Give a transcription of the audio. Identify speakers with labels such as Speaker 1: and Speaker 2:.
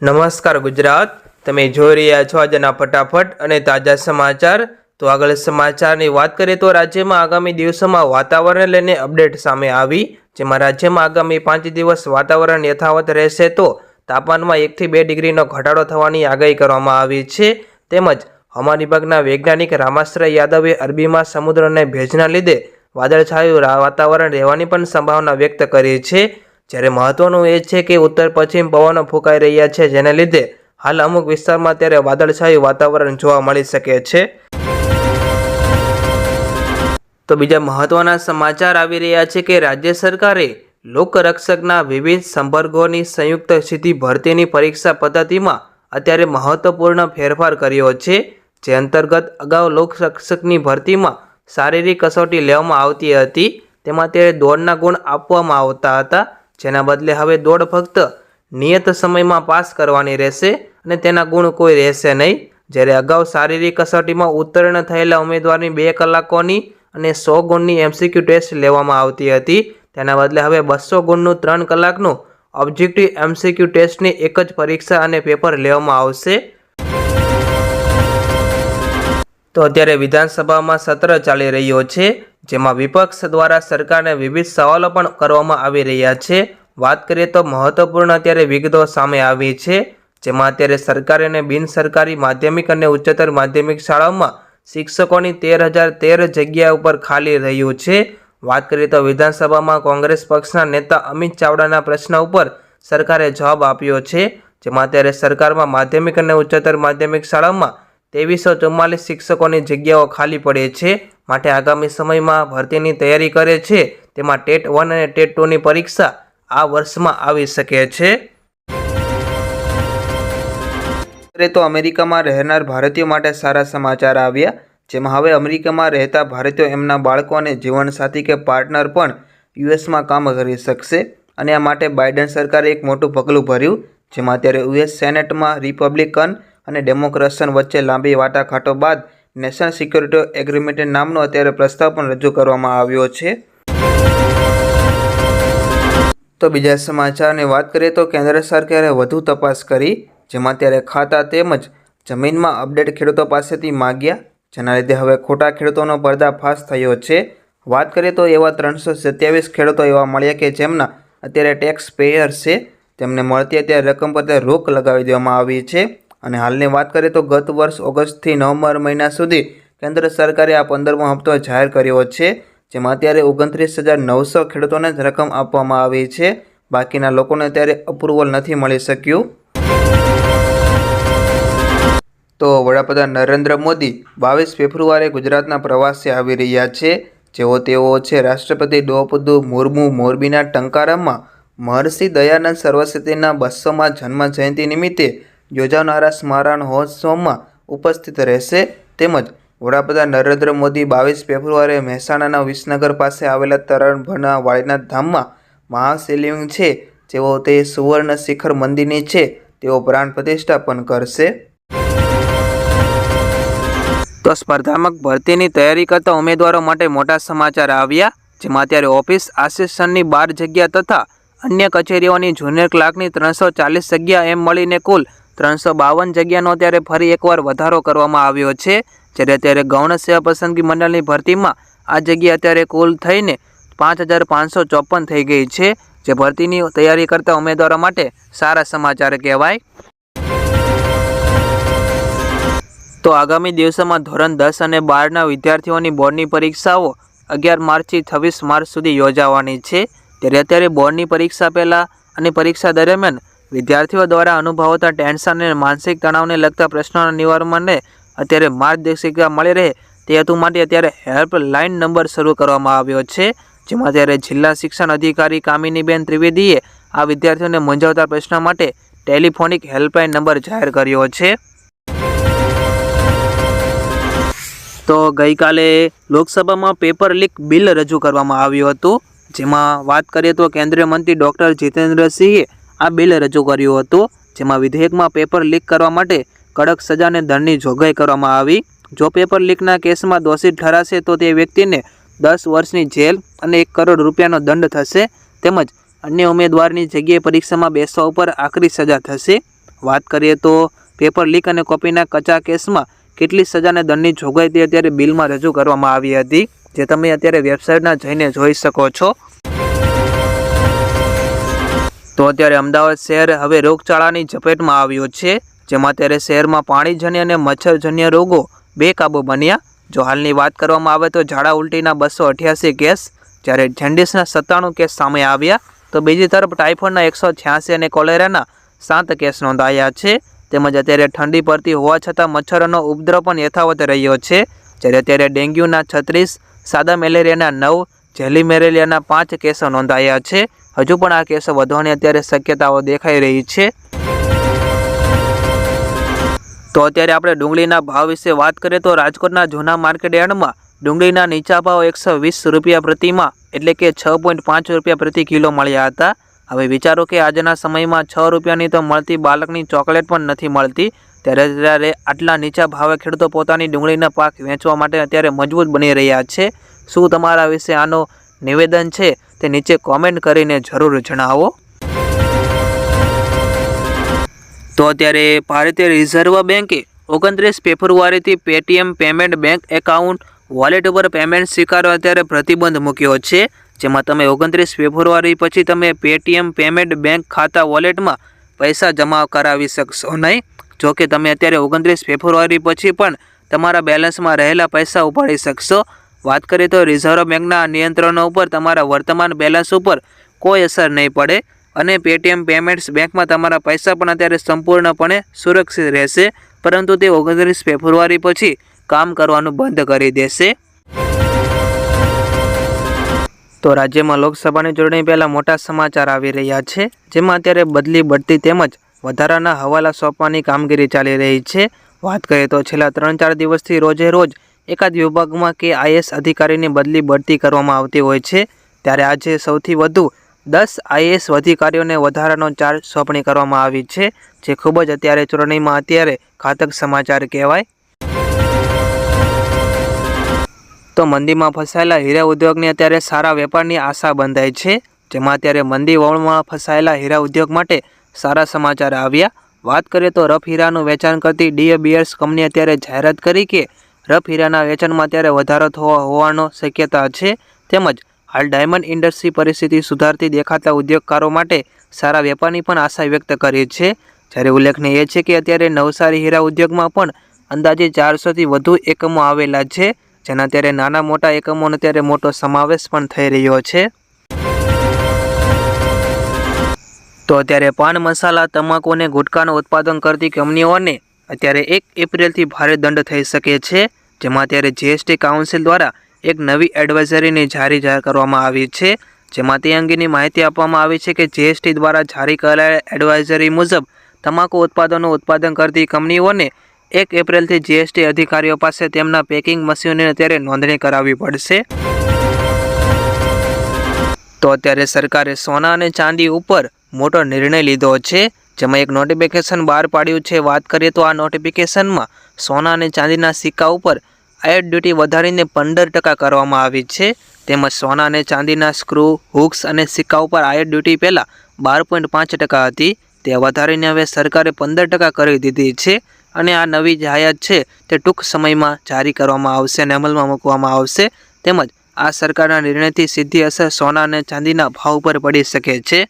Speaker 1: નમસ્કાર ગુજરાત. તમે જોઈ રહ્યા છો આજના ફટાફટ અને તાજા સમાચાર. તો આગળ સમાચારની વાત કરીએ તો રાજ્યમાં આગામી દિવસોમાં વાતાવરણ લઈને અપડેટ સામે આવી. જેમાં રાજ્યમાં આગામી પાંચ દિવસ વાતાવરણ યથાવત રહેશે તો તાપમાનમાં એકથી બે ડિગ્રીનો ઘટાડો થવાની આગાહી કરવામાં આવી છે. તેમજ હવામાન વિભાગના વૈજ્ઞાનિક રામાશ્રય યાદવે અરબીમાં સમુદ્ર અને ભેજના લીધે વાદળછાયું વાતાવરણ રહેવાની પણ સંભાવના વ્યક્ત કરી છે. જ્યારે મહત્વનું એ છે કે ઉત્તર પશ્ચિમ પવનો ફૂંકાઈ રહ્યા છે, જેને લીધે હાલ અમુક વિસ્તારમાં ત્યારે વાદળછાયું વાતાવરણ જોવા મળી શકે છે. તો બીજા મહત્વના સમાચાર આવી રહ્યા છે કે રાજ્ય સરકારે લોકરક્ષકના વિવિધ સંપર્કોની સંયુક્ત સીધી ભરતીની પરીક્ષા પદ્ધતિમાં અત્યારે મહત્વપૂર્ણ ફેરફાર કર્યો છે, જે અંતર્ગત અગાઉ લોકરક્ષકની ભરતીમાં શારીરિક કસોટી લેવામાં આવતી હતી, તેમાં ત્યારે દોડના ગુણ આપવામાં આવતા હતા. જેના બદલે હવે દોડ ફક્ત નિયત સમયમાં પાસ કરવાની રહેશે અને તેના ગુણ કોઈ રહેશે નહીં. જ્યારે અગાઉ શારીરિક કસોટીમાં ઉત્તીર્ણ થયેલા ઉમેદવારની બે કલાકોની અને સો ગુણની એમસીક્યુ ટેસ્ટ લેવામાં આવતી હતી. તેના બદલે હવે બસો ગુણનું ત્રણ કલાકનું ઓબ્જેક્ટિવ એમસીક્યુ ટેસ્ટની એક જ પરીક્ષા અને પેપર લેવામાં આવશે. તો અત્યારે વિધાનસભામાં સત્ર ચાલી રહ્યો છે. જેમાં વિપક્ષ દ્વારા સરકારને વિવિધ સવાલો પણ કરવામાં આવી રહ્યા છે. વાત કરીએ તો મહત્વપૂર્ણ અત્યારે વિગતો સામે આવી છે, જેમાં અત્યારે સરકારી અને બિનસરકારી માધ્યમિક અને ઉચ્ચતર માધ્યમિક શાળાઓમાં શિક્ષકોની તેર હજાર તેર જગ્યા ઉપર ખાલી રહ્યું છે. વાત કરીએ તો વિધાનસભામાં કોંગ્રેસ પક્ષના નેતા અમિત ચાવડાના પ્રશ્ન ઉપર સરકારે જવાબ આપ્યો છે, જેમાં અત્યારે સરકારમાં માધ્યમિક અને ઉચ્ચતર માધ્યમિક શાળાઓમાં ત્રેવીસો ચુમ્માલીસ શિક્ષકોની જગ્યાઓ ખાલી પડે છે. માટે આગામી સમયમાં ભરતીની તૈયારી કરે છે. તેમાં ટેટ વન અને ટેટ ટુની પરીક્ષા આ વર્ષમાં આવી શકે છે. તો અમેરિકામાં રહેનાર ભારતીયો માટે સારા સમાચાર આવ્યા. જેમાં હવે અમેરિકામાં રહેતા ભારતીયો એમના બાળકો અને જીવનસાથી કે પાર્ટનર પણ યુએસમાં કામ કરી શકશે. અને આ માટે બાઇડન સરકારે એક મોટું પગલું ભર્યું, જેમાં અત્યારે યુએસ સેનેટમાં રિપબ્લિકન અને ડેમોક્રેશન વચ્ચે લાંબી વાટાઘાટો બાદ નેશનલ સિક્યોરિટી એગ્રીમેન્ટ નામનો અત્યારે પ્રસ્તાવ પણ રજૂ કરવામાં આવ્યો છે. તો બીજા સમાચારની વાત કરીએ તો કેન્દ્ર સરકારે વધુ તપાસ કરી, જેમાં ત્યારે ખાતા તેમજ જમીનમાં અપડેટ ખેડૂતો પાસેથી માગ્યા, જેના લીધે હવે ખોટા ખેડૂતોનો પર્દાફાશ થયો છે. વાત કરીએ તો એવા ત્રણસો સત્યાવીસ ખેડૂતો એવા મળ્યા કે જેમના અત્યારે ટેક્સ પેયર છે, તેમને મળતી અત્યારે રકમ પર રોક લગાવી દેવામાં આવી છે. અને હાલની વાત કરીએ તો ગત વર્ષ ઓગસ્ટથી નવેમ્બર મહિના સુધી કેન્દ્ર સરકારે આ પંદરમો હપ્તો જાહેર કર્યો છે, જેમાં અત્યારે ઓગણત્રીસ હજાર નવસો ખેડૂતોને જ રકમ આપવામાં આવી છે. બાકીના લોકોને અત્યારે અપ્રુવલ નથી મળી શક્યું. તો વડાપ્રધાન નરેન્દ્ર મોદી બાવીસ ફેબ્રુઆરીએ ગુજરાતના પ્રવાસે આવી રહ્યા છે. જેઓ તેઓ છે રાષ્ટ્રપતિ દ્રૌપદી મુર્મુ મોરબીના ટંકારામાં મહર્ષિ દયાનંદ સરસ્વતીના બસોમાં જન્મ જયંતિ નિમિત્તે યોજાનારા સ્મરણ મહોત્સવમાં ઉપસ્થિત રહેશે તેમજ વડાપ્રધાન નરેન્દ્ર મોદી બાવીસ ફેબ્રુઆરીએ મહેસાણાના વિસનગર પાસે આવેલા તરણભરના વાળીનાથ ધામમાં મહાશિવલિંગ છે. જેઓ તે સુવર્ણ શિખર મંદિરની છે. તેઓ પ્રાણ પ્રતિષ્ઠા પણ કરશે. તો સ્પર્ધાત્મક ભરતીની તૈયારી કરતા ઉમેદવારો માટે મોટા સમાચાર આવ્યા. જેમાં અત્યારે ઓફિસ આસિસ્ટન્ટની બાર જગ્યા તથા અન્ય કચેરીઓની જુનિયર ક્લાર્કની ત્રણસો ચાલીસ જગ્યા એમ મળીને કુલ ત્રણસો બાવન જગ્યાનો અત્યારે ફરી એકવાર વધારો કરવામાં આવ્યો છે. જ્યારે અત્યારે ગૌણ સેવા પસંદગી મંડળની ભરતીમાં આ જગ્યા અત્યારે કુલ થઈને પાંચ હજાર પાંચસો ચોપન થઈ ગઈ છે. જે ભરતીની તૈયારી કરતા ઉમેદવારો માટે સારા સમાચાર કહેવાય. તો આગામી દિવસોમાં ધોરણ દસ અને બારના વિદ્યાર્થીઓની બોર્ડની પરીક્ષાઓ અગિયાર માર્ચથી છવ્વીસ માર્ચ સુધી યોજાવાની છે. ત્યારે અત્યારે બોર્ડની પરીક્ષા પહેલાં અને પરીક્ષા દરમિયાન વિદ્યાર્થીઓ દ્વારા અનુભવાતા ટેન્શન અને માનસિક તણાવને લગતા પ્રશ્નોના નિવારણ માટે અત્યારે માર્ગદર્શિકા મળી રહે તે હેતુ માટે અત્યારે હેલ્પલાઇન નંબર શરૂ કરવામાં આવ્યો છે, જેમાં અત્યારે જિલ્લા શિક્ષણ અધિકારી કામિનીબેન ત્રિવેદીએ આ વિદ્યાર્થીઓને મૂંઝવતા પ્રશ્ન માટે ટેલિફોનિક હેલ્પલાઇન નંબર જાહેર કર્યો છે. તો ગઈકાલે લોકસભામાં પેપર લીક બિલ રજૂ કરવામાં આવ્યું હતું, જેમાં વાત કરીએ તો કેન્દ્રીય મંત્રી ડૉક્ટર જીતેન્દ્રસિંહે આ બિલ રજૂ કર્યું હતું, જેમાં વિધેયકમાં પેપર લીક કરવા માટે કડક સજાને દંડની જોગવાઈ કરવામાં આવી. જો પેપર લીકના કેસમાં દોષિત ઠરાશે, તો તે વ્યક્તિને દસ વર્ષની જેલ અને એક કરોડ રૂપિયાનો દંડ થશે. તેમજ અન્ય ઉમેદવારની જગ્યાએ પરીક્ષામાં બેસવા ઉપર આકરી સજા થશે. વાત કરીએ તો પેપર લીક અને કોપીના કચા કેસમાં કેટલી સજાને દંડની જોગવાઈ તે અત્યારે બિલમાં રજૂ કરવામાં આવી હતી, જે તમે અત્યારે વેબસાઇટના જઈને જોઈ શકો છો. તો અત્યારે અમદાવાદ શહેર હવે રોગચાળાની ઝપેટમાં આવ્યો છે, જેમાં અત્યારે શહેરમાં પાણીજન્ય અને મચ્છરજન્ય રોગો બેકાબુ બન્યા. જો હાલની વાત કરવામાં આવે તો ઝાડા ઉલટીના બસો અઠ્યાસી કેસ, જ્યારે જેન્ડિસના સત્તાણું કેસ સામે આવ્યા, તો બીજી તરફ ટાઇફોઇડના એકસો છ્યાસી અને કોલેરાના સાત કેસ નોંધાયા છે. તેમજ અત્યારે ઠંડી પડતી હોવા છતાં મચ્છરોનો ઉપદ્રવ પણ યથાવત રહ્યો છે. જ્યારે અત્યારે ડેન્ગ્યુના છત્રીસ, સાદા મેલેરિયાના નવ જેલી મેલેરિયાના પાંચ કેસો નોંધાયા છે. હજુ પણ આ કેસો વધવાની અત્યારે શક્યતાઓ દેખાઈ રહી છે. તો અત્યારે આપણે ડુંગળીના ભાવ વિશે વાત કરીએ તો રાજકોટના જૂના માર્કેટ યાર્ડમાં ડુંગળીના નીચા ભાવ એકસો વીસ રૂપિયા પ્રતિમાં એટલે કે છ પોઈન્ટ પાંચ રૂપિયા પ્રતિ કિલો મળ્યા હતા. હવે વિચારો કે આજના સમયમાં છ રૂપિયાની તો મળતી બાળકની ચોકલેટ પણ નથી મળતી. ત્યારે ત્યારે આટલા નીચા ભાવે ખેડૂતો પોતાની ડુંગળીના પાક વેચવા માટે અત્યારે મજબૂત બની રહ્યા છે. શું તમારા વિશે આનો નિવેદન છે તે નીચે કોમેન્ટ કરીને જરૂર જણાવો. તો અત્યારે ભારતીય રિઝર્વ બેન્કે ઓગણત્રીસ ફેબ્રુઆરીથી Paytm payment bank account wallet ઉપર પેમેન્ટ સ્વીકારવા અત્યારે પ્રતિબંધ મૂક્યો છે. જેમાં તમે ઓગણત્રીસ ફેબ્રુઆરી પછી તમે પેટીએમ પેમેન્ટ બેંક ખાતા વોલેટમાં પૈસા જમા કરાવી શકશો નહીં. જો કે તમે અત્યારે ઓગણત્રીસ ફેબ્રુઆરી પછી પણ તમારા બેલેન્સમાં રહેલા પૈસા ઉપાડી શકશો. વાત કરીએ તો રિઝર્વ બેંકના નિયંત્રણો ઉપર તમારા વર્તમાન બેલેન્સ ઉપર કોઈ અસર નહીં પડે અને પેટીએમ પેમેન્ટ્સ બેંકમાં તમારા પૈસા પણ અત્યારે સંપૂર્ણપણે સુરક્ષિત રહેશે, પરંતુ તે ઓગણત્રીસ ફેબ્રુઆરી પછી કામ કરવાનું બંધ કરી દેશે. તો રાજ્યમાં લોકસભાની ચૂંટણી પહેલાં મોટા સમાચાર આવી રહ્યા છે, જેમાં અત્યારે બદલી બઢતી તેમજ વધારાના હવાલા સોંપવાની કામગીરી ચાલી રહી છે. વાત કરીએ તો છેલ્લા ત્રણ ચાર દિવસથી રોજે રોજ એકાદ વિભાગમાં કે આઈએસ અધિકારીની બદલી બઢતી કરવામાં આવતી હોય છે, ત્યારે આજે સૌથી વધુ દસ આઈએસ અધિકારીઓને વધારાનો ચાર્જ સોંપણી કરવામાં આવી છે, જે ખૂબ જ અત્યારે ચૂંટણીમાં અત્યારે ઘાતક સમાચાર કહેવાય. તો મંદીમાં ફસાયેલા હીરા ઉદ્યોગને અત્યારે સારા વેપારની આશા બંધાય છે, જેમાં અત્યારે મંદી વળમાં ફસાયેલા હીરા ઉદ્યોગ માટે સારા સમાચાર આવ્યા. વાત કરીએ તો રફ હીરાનું વેચાણ કરતી ડીએ બિયર્સ કંપની અત્યારે જાહેરાત કરી કે રફ હીરાના વેચાણમાં ત્યારે વધારો થવા હોવાનો શક્યતા છે. તેમજ હાલ ડાયમંડ ઇન્ડસ્ટ્રી પરિસ્થિતિ સુધારતી દેખાતા ઉદ્યોગકારો માટે સારા વેપારની પણ આશા વ્યક્ત કરી છે. જ્યારે ઉલ્લેખનીય છે કે અત્યારે નવસારી હીરા ઉદ્યોગમાં પણ અંદાજે ચારસોથી વધુ એકમો આવેલા છે, જેના અત્યારે નાના મોટા એકમોનો અત્યારે મોટો સમાવેશ પણ થઈ રહ્યો છે. તો અત્યારે પાન મસાલા, તમાકુ અને ગુટકાનું ઉત્પાદન કરતી કંપનીઓને અત્યારે એક એપ્રિલથી ભારે દંડ થઈ શકે છે, જેમાં અત્યારે જીએસટી કાઉન્સિલ દ્વારા એક નવી એડવાઇઝરીની જારી જાહેર કરવામાં આવી છે, જેમાં તે અંગેની માહિતી આપવામાં આવી છે કે જીએસટી દ્વારા જારી કરાયેલ એડવાઇઝરી મુજબ તમાકુ ઉત્પાદનો ઉત્પાદન કરતી કંપનીઓને એક એપ્રિલથી જીએસટી અધિકારીઓ પાસે તેમના પેકિંગ મશીનોની અત્યારે નોંધણી કરાવવી પડશે. તો અત્યારે સરકારે સોના અને ચાંદી ઉપર મોટો નિર્ણય લીધો છે જેમાં એક નોટિફિકેશન બહાર પાડ્યું છે. વાત કરીએ તો આ નોટિફિકેશનમાં સોના અને ચાંદીના સિક્કા ઉપર આયર ડ્યુટી વધારીને પંદર ટકા કરવામાં આવી છે. તેમજ સોના અને ચાંદીના સ્ક્રૂ હુક્સ અને સિક્કા ઉપર આયર ડ્યુટી પહેલાં બાર પોઈન્ટ પાંચ ટકા હતી. તે વધારીને હવે સરકારે પંદર ટકા કરી દીધી છે અને આ નવી જાહેરાત છે તે ટૂંક સમયમાં જારી કરવામાં આવશે અને અમલમાં મૂકવામાં આવશે. તેમજ આ સરકારના નિર્ણયથી સીધી અસર સોના અને ચાંદીના ભાવ પર પડી શકે છે.